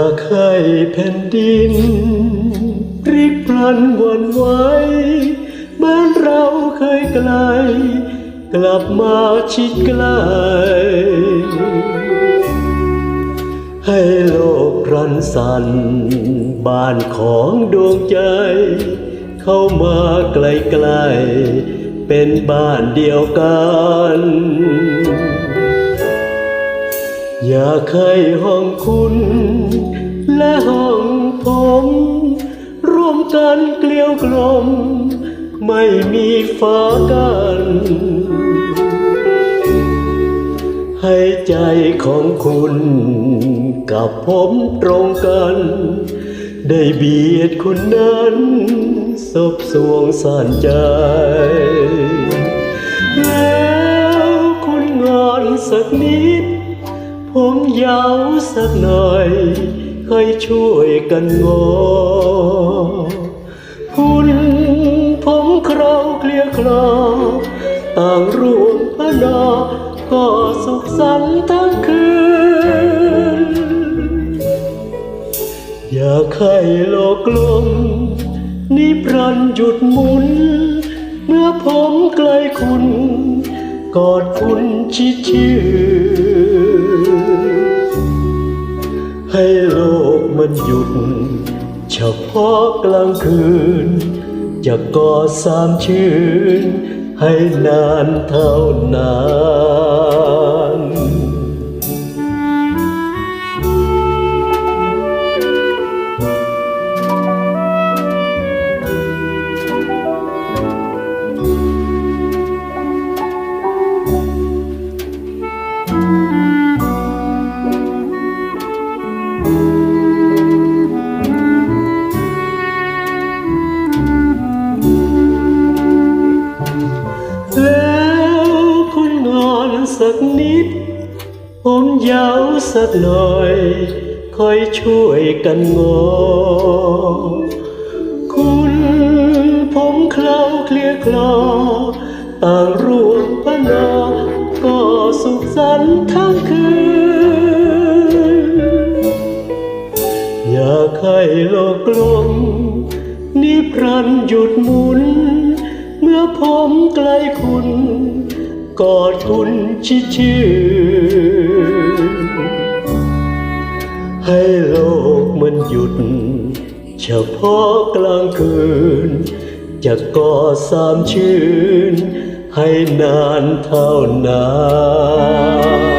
ากให้แผ่นดินพลิกพลันวันไหวบ้านเราเคยไกล กลับมาชิดใกล้ให้โลกรันสันบ้านของดวงใจ เข้ามาใกล้ๆเป็นบ้านเดียวกัน อย่ากให้ห้องคุณ และห้องผม ร่วมกันเกลียวกลม ไม่มีฟ้ากัน ให้ใจของคุณกับผมตรงกัน ได้เบียดคุณนั้น สบสวงสานใจ ผมยาวสักหน่อยค่อยช่วยกันงอคุณผมเคราเคลียคลอต่างร่วมพนาก็สุขสันต์ทั้งคืน อย่าให้โลกกลมนิพรันหยุดหมุน เมื่อผมใกล้คุณ กอดคุณชิดชื่น มันหยุด เฉพาะกลางคืน จะก่อสามชื่น ให้นานเท่านาน สักนิดผมยาวสักหน่อย คอยช่วยกันงอ คุณผมเคล้าเคลียคลอต่างร่วมพนาก็สุขสันต์ทั้งคืน อย่าให้โลกกลมนิพรันหยุดหมุน เมื่อผมใกล้คุณ กอดคุณชิชื่นให้โลกมันหยุด เฉพาะกลางคืน จะก่อสามชื่น ให้นานเท่านาน